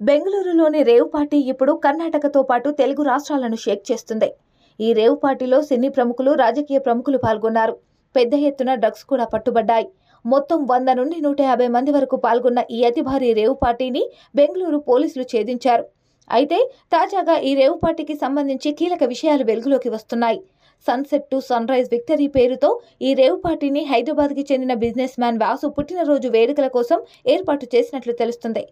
బెంగళూరులోని rave party ఇప్పుడు కర్ణాటకతో పాటు తెలుగు రాష్ట్రాలను షేక్ చేస్తుంది. ఈ రేవ్ పార్టీలో సినీ ప్రముఖులు రాజకీయ ప్రముఖులు పాల్గొన్నారు. పెద్ద ఎత్తున డ్రగ్స్ కూడా పట్టుబడ్డాయి. మొత్తం వంద నుండి నూట యాభై మంది వరకు పాల్గొన్న ఈ అతి భారీ రేవ్ పార్టీని బెంగళూరు పోలీసులు ఛేదించారు. అయితే తాజాగా ఈ రేవు పార్టీకి సంబంధించి కీలక విషయాలు వెలుగులోకి వస్తున్నాయి. Sunset to sunrise victory పేరుతో ఈ రేవ్ పార్టీని హైదరాబాద్కి చెందిన బిజినెస్ మ్యాన్ వాసు పుట్టినరోజు వేడుకల కోసం ఏర్పాటు చేసినట్లు తెలుస్తుంది.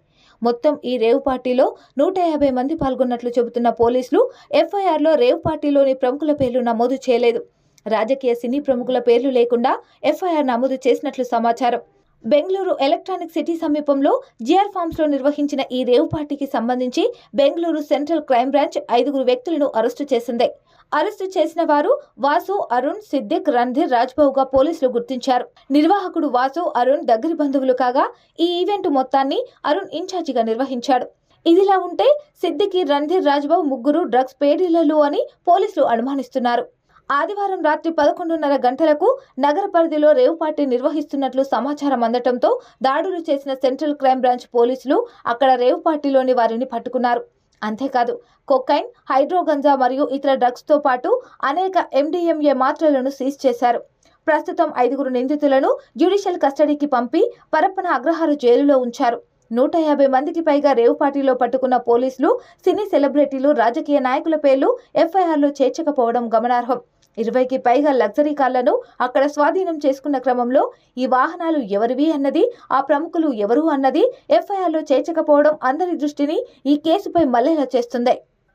మొత్తం ఈ రేవ్ పార్టీలో నూట యాభై మంది పాల్గొన్నట్లు చెబుతున్న పోలీసులు ఎఫ్ఐఆర్లో రేవ్ పార్టీలోని ప్రముఖుల పేర్లు నమోదు చేయలేదు. రాజకీయ సినీ ప్రముఖుల పేర్లు లేకుండా ఎఫ్ఐఆర్ నమోదు చేసినట్లు సమాచారం. బెంగళూరు ఎలక్ట్రానిక్ సిటీ సమీపంలో జిఆర్ ఫార్మ్స్లో నిర్వహించిన ఈ రేవ్ పార్టీకి సంబంధించి బెంగళూరు సెంట్రల్ క్రైమ్ బ్రాంచ్ ఐదుగురు వ్యక్తులను అరెస్టు చేసింది. అరెస్టు చేసిన వారు వాసు అరుణ్ సిద్దిక్ రణ్ధీర్ రాజ్బావుగా పోలీసులు గుర్తించారు. నిర్వాహకుడు వాసు అరుణ్ దగ్గరి బంధువులు కాగా ఈ ఈవెంట్ మొత్తాన్ని అరుణ్ ఇన్ఛార్జిగా నిర్వహించాడు. ఇదిలా ఉంటే సిద్దికి రణధీర్ రాజ్బాబు ముగ్గురు డ్రగ్స్ పేడీలలు అని పోలీసులు అనుమానిస్తున్నారు. ఆదివారం రాత్రి పదకొండున్నర గంటలకు నగర పరిధిలో రేవు పార్టీ నిర్వహిస్తున్నట్లు సమాచారం అందటంతో దాడులు చేసిన సెంట్రల్ క్రైమ్ బ్రాంచ్ పోలీసులు అక్కడ రేవు పార్టీలోని వారిని పట్టుకున్నారు. అంతేకాదు కొక్కైన్ హైడ్రోగంజా మరియు ఇతర డ్రగ్స్తో పాటు అనేక ఎండిఎంఏ మాత్రలను సీజ్ చేశారు. ప్రస్తుతం ఐదుగురు నిందితులను జ్యుడిషియల్ కస్టడీకి పంపి పరప్పన అగ్రహారు జైలులో ఉంచారు. నూట యాభై మందికి పైగా రేవ్ పార్టీలో పట్టుకున్న పోలీసులు సినీ సెలబ్రిటీలు రాజకీయ నాయకుల పేర్లు ఎఫ్ఐఆర్లో చేర్చకపోవడం గమనార్హం. ఇరవైకి పైగా లగ్జరీ కార్లను అక్కడ స్వాధీనం చేసుకున్న క్రమంలో ఈ వాహనాలు ఎవరివి అన్నది ఆ ప్రముఖులు ఎవరు అన్నది ఎఫ్ఐఆర్లో చేర్చకపోవడం అందరి దృష్టిని ఈ కేసుపై మల్లెలా చేస్తుంది.